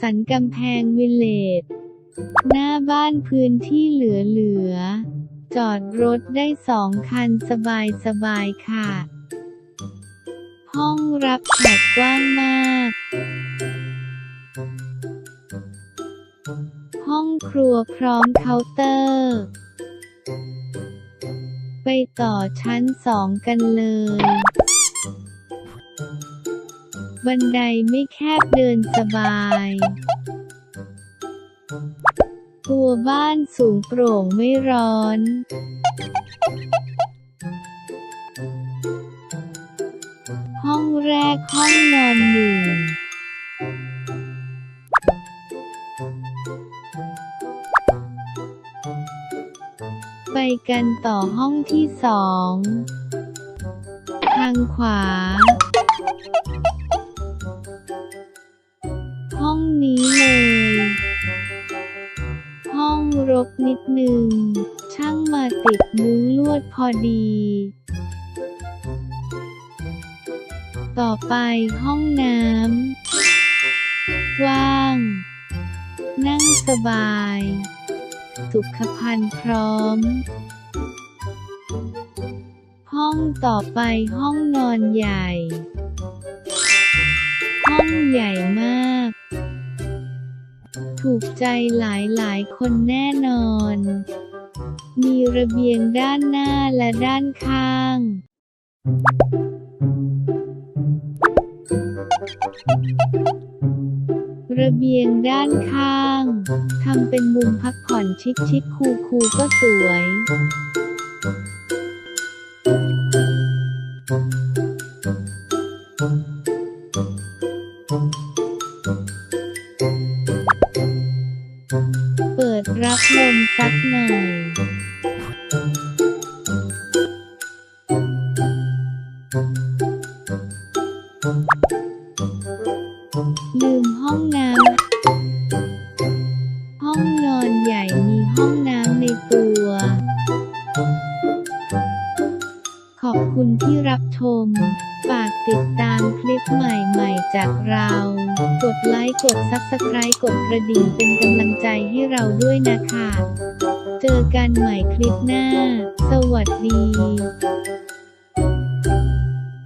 สันกำแพงวิลเลจ หน้าบ้านพื้นที่เหลือๆ จอดรถได้สองคันสบายๆ ค่ะ ห้องรับแขกกว้างมาก ห้องครัวพร้อมเคาน์เตอร์ ไปต่อชั้นสองกันเลย บันไดไม่แคบเดินสบาย ตัวบ้านสูงโปร่งไม่ร้อน ห้องแรกห้องนอนหนึ่งไปกันต่อห้องที่สอง ทางขวา ห้องนี้เลย ห้องรกนิดนึง ช่างมาติดมุ้งลวดพอดี ต่อไปห้องน้ำว่าง นั่งสบายสุขภัณฑ์พร้อม ห้องต่อไปห้องนอนใหญ่ ห้องใหญ่มาก ถูกใจหลายหลายๆคนแน่นอน มีระเบียงด้านหน้าและด้านข้าง ระเบียงด้านข้างทำเป็นมุมพักผ่อนชิคชิคคูคูก็สวย เปิดรับลมสักหน่อยลืมห้องน้ำ ห้องนอนใหญ่มีห้องน้ำในตัว ขอบคุณที่รับชม ฝากติดตามคลิปใหม่ๆจากเรา กดไลค์ กดซับสไคร b ์กดกระดิ่งเป็นกำลังใจให้เราด้วยนะคะ เจอกันใหม่คลิปหน้า สวัสดี